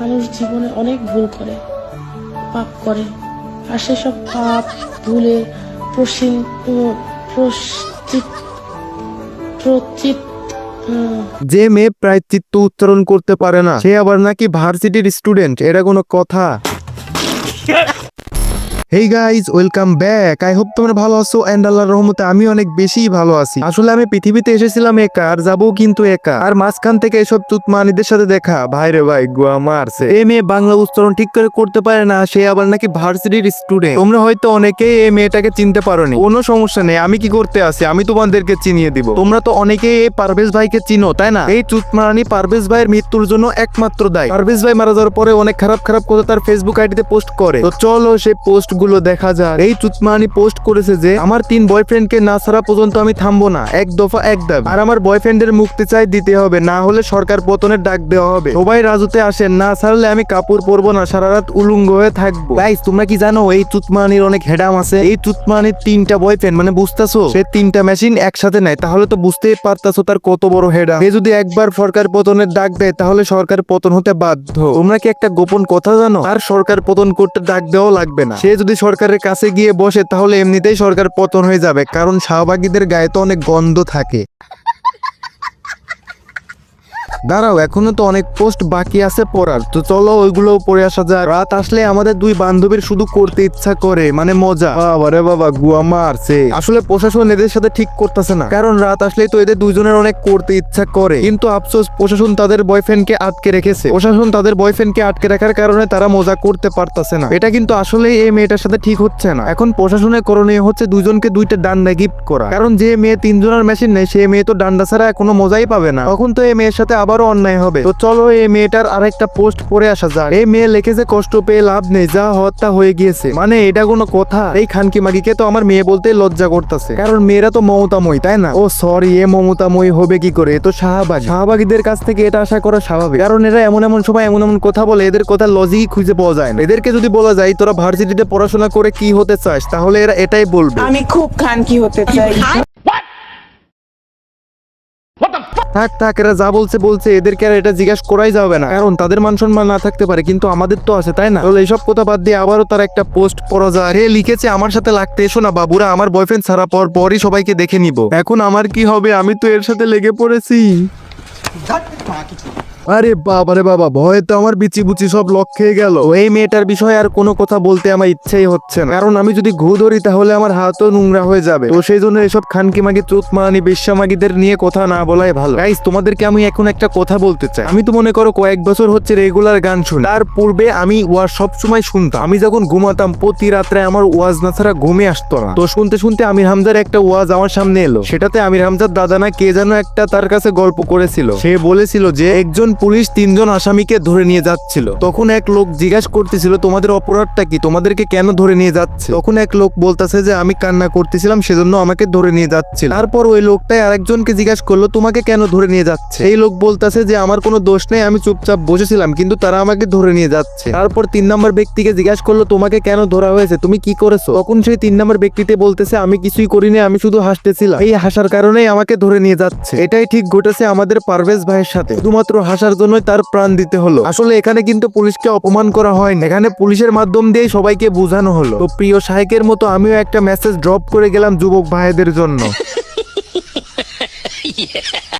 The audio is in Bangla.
মানুষ জীবনে অনেক ভুল করে, পাপ করে, আর সেসব পাপ, ভুলে প্রসিন প্রচিত যে মেয়ে প্রায় চিত্ত উচ্চারণ করতে পারে না, সে আবার নাকি ভার্সিটির স্টুডেন্ট, এটা কোনো কথা? Hey guys welcome back I hope তোমরা ভালো আছো এন্ড আল্লাহর রহমতে আমি অনেক বেশি ভালো আছি। আসলে আমি পৃথিবীতে এসেছিলাম একা আর যাব কিন্তু একা। আর মাঝখান থেকে এসব তুতমানিদের সাথে দেখা। ভাই রে ভাই, গোয়া মারছে। এ মেয়ে বাংলা উচ্চারণ ঠিক করে করতে পারে না, সে আবার নাকি ভার্সিটির স্টুডেন্ট তোমরা হয়তো অনেকেই এই মেয়েটাকে চিনতে পারোনি। কোনো সমস্যা নেই, আমি কি করতে আছি? আমি তোমাদেরকে চিনিয়ে দিব। তোমরা তো অনেকেই এই পারভেজ ভাইকে চিনো, তাই না? এই চুতমারানি পারভেজ ভাইয়ের মৃত্যুর জন্য একমাত্র দায়। পারভেজ ভাই মারা যাওয়ার পরে অনেক খারাপ খারাপ কথা তার ফেসবুক আইডিতে পোস্ট করে। তো চলো সে পোস্ট গুলো দেখা যাক এই চুতমারানি পোস্ট করেছে যে, আমার তিন বয়ফ্রেন্ডকে না ছাড়া পর্যন্ত আমি থামবো না, এক দফা, এক দাবি। আর আমার বয়ফ্রেন্ডের মুক্তি চাই দিতে হবে, না হলে সরকার পতনের ডাক দেওয়া হবে। সবাই রাজুতে আসেন, না ছাড়লে আমি কাপড় পরবো না, সারা রাত উলুঙ্গ হয়ে থাকব। গাইস তোমরা কি জানো, এই চুতমানির অনেক হেডাম আছে? এই চুতমানির তিনটা বয়ফ্রেন্ড মানে বুঝতেছো? সে তিনটা মেশিন একসাথে নেয়, তাহলে তো বুঝতেই পারতাছো তার কত বড় হেডাম। সে যদি একবার সরকার পতনের ডাক দেয়, তাহলে সরকার পতন হতে বাধ্য। তোমরা কি একটা গোপন কথা জানো? আর সরকার পতন করতে ডাক দেওয়াও লাগবে না। সে যদি সরকারের কাছে গিয়ে বসে, তাহলে এমনিতেই সরকার পতন হয়ে যাবে, কারণ শাহবাগীদের গায়ে তো অনেক গন্ধ থাকে। দাঁড়াও, এখনও তো অনেক পোস্ট বাকি আছে পড়ার। তো চলো ওইগুলো পড়ে আসা যাক। রাত আসলে আমাদের দুই বান্ধবীর শুধু করতে ইচ্ছা করে মানে মজা। বাবা রে বাবা, গুয়া মারছে। আসলে প্রশাসন এদের সাথে ঠিক করতেছে না। কারণ রাত আসলেই তো এদের দুইজনের অনেক করতে ইচ্ছা করে। কিন্তু আফসোস, প্রশাসন তাদের বয়ফ্রেন্ডকে আটকে রেখেছে। প্রশাসন তাদের বয়ফ্রেন্ডকে আটকে রাখার কারণে তারা মজা করতে পারতাছে না। এটা কিন্তু আসলে এই মেয়েটার সাথে ঠিক হচ্ছে না। এখন প্রশাসনের করণীয় হচ্ছে দুইজনকে দুইটা ডান্ডা গিফট করা। কারণ যে মেয়ে তিনজনের মেশিন নেই, সে মেয়ে তো ডান্ডা ছাড়া কোনো মজাই পাবে না। তখন তো এই মেয়ের সাথে আবারও অন্যায় হবে। তো চলো এই মেয়েটার আরেকটা পোস্ট পরে আসা যাক। এই মেয়ে লিখেছে কষ্ট পেয়ে লাভ নেই, যা হত্যা হয়ে গিয়েছে। মানে এটা কোনো কথা? এই খানকি মাগিকে তো আমার মেয়ে বলতে লজ্জা করতেছে। কারণ মেয়েরা তো মমতাময়ী, তাই না? ও সরি এ মমতাময়ী হবে কি করে? তো শাহবাগী। শাহবাগীদের কাছ থেকে এটা আশা করা স্বাভাবিক। কারণ এরা এমন এমন সময় এমন এমন কথা বলে, এদের কথা লজিকই খুঁজে পাওয়া যায় না। এদেরকে যদি বলা যায়, তোরা ভার্সিটিতে পড়াশোনা করে কি হতে চাস? তাহলে এরা এটাই বলবে। আমি খুব খানকি হতে চাই। থাক থাক, এরা যা বলছে বলছে, এদেরকে আর এটা জিজ্ঞাসা করাই যাবে না। কারণ তাদের মান সম্মান না থাকতে পারে, কিন্তু আমাদের তো আছে, তাই না? তাহলে এইসব কথা বাদ দিয়ে আবারও তার একটা পোস্ট পড়া যায় হে, লিখেছে, আমার সাথে লাগতে এসো না, বাবুরা, আমার বয়ফ্রেন্ড ছাড়া পর পরই সবাইকে দেখে নিব। এখন আমার কি হবে? আমি তো এর সাথে লেগে পড়েছি। আরে বাবা রে বাবা, ভয়ে তো আমার বিচি বুচি সব লক খেয়ে গেল। এই মেয়েটার বিষয়ে আর কোনো কথা বলতে আমার ইচ্ছেই হচ্ছে না। কারণ আমি যদি ঘু ধরি তাহলে আমার হাতও নোংরা হয়ে যাবে। তো সেই জন্য এসব খানকি মাগি চুত মানি বেশ্যামাগিদের নিয়ে কথা না বলাই ভালো। গাইস তোমাদেরকে আমি এখন একটা কথা বলতে চাই। আমি তো মনে করো কয়েক বছর হচ্ছে রেগুলার গান শুনি। তার পূর্বে আমি ওয়াজ সব সময় শুনতাম। আমি যখন ঘুমাতাম, প্রতি রাত্রে আমার ওয়াজ না ছাড়া ঘুমে আসতো না। তো শুনতে শুনতে আমির হামজার একটা ওয়াজ আমার সামনে এলো। সেটাতে আমির হামজার দাদা না কে যেন একটা তার কাছে গল্প করেছিল। সে বলেছিল যে, একজন পুলিশ তিনজন আসামিকে ধরে নিয়ে যাচ্ছিল। তখন এক লোক জিজ্ঞাসা করতেছিল, তোমাদের অপরাধটা কি? তোমাদেরকে কেন ধরে নিয়ে যাচ্ছে? তখন এক লোক বলতেছে যে, আমি কান্না করতেছিলাম, সেজন্য আমাকে ধরে নিয়ে যাচ্ছিল। তারপর ওই লোকটাই আরেকজনকে জিজ্ঞাসা করল, তোমাকে কেন ধরে নিয়ে যাচ্ছে? এই লোক বলতেছে যে, আমার কোনো দোষ নেই, আমি চুপচাপ বসেছিলাম, কিন্তু তারা আমাকে ধরে নিয়ে যাচ্ছে। তারপর তিন নম্বর ব্যক্তিকে জিজ্ঞাসা করল, তোমাকে কেন ধরা হয়েছে? তুমি কি করেছ? তখন সেই তিন নম্বর ব্যক্তিতে বলতেছে, আমি কিছুই করিনি, আমি শুধু হাসতেছিলাম। এই হাসার কারণেই আমাকে ধরে নিয়ে যাচ্ছে। এটাই ঠিক ঘটেছে আমাদের পারভেজ ভাইয়ের সাথে। শুধুমাত্র হাসার জন্যই তার প্রাণ দিতে হলো। আসলে এখানে কিন্তু পুলিশকে অপমান করা হয়নি। এখানে পুলিশের মাধ্যম দিয়ে সবাইকে বোঝানো হলো। তো প্রিয় সাহেকের মতো আমিও একটা মেসেজ ড্রপ করে গেলাম যুবক ভাইদের জন্য।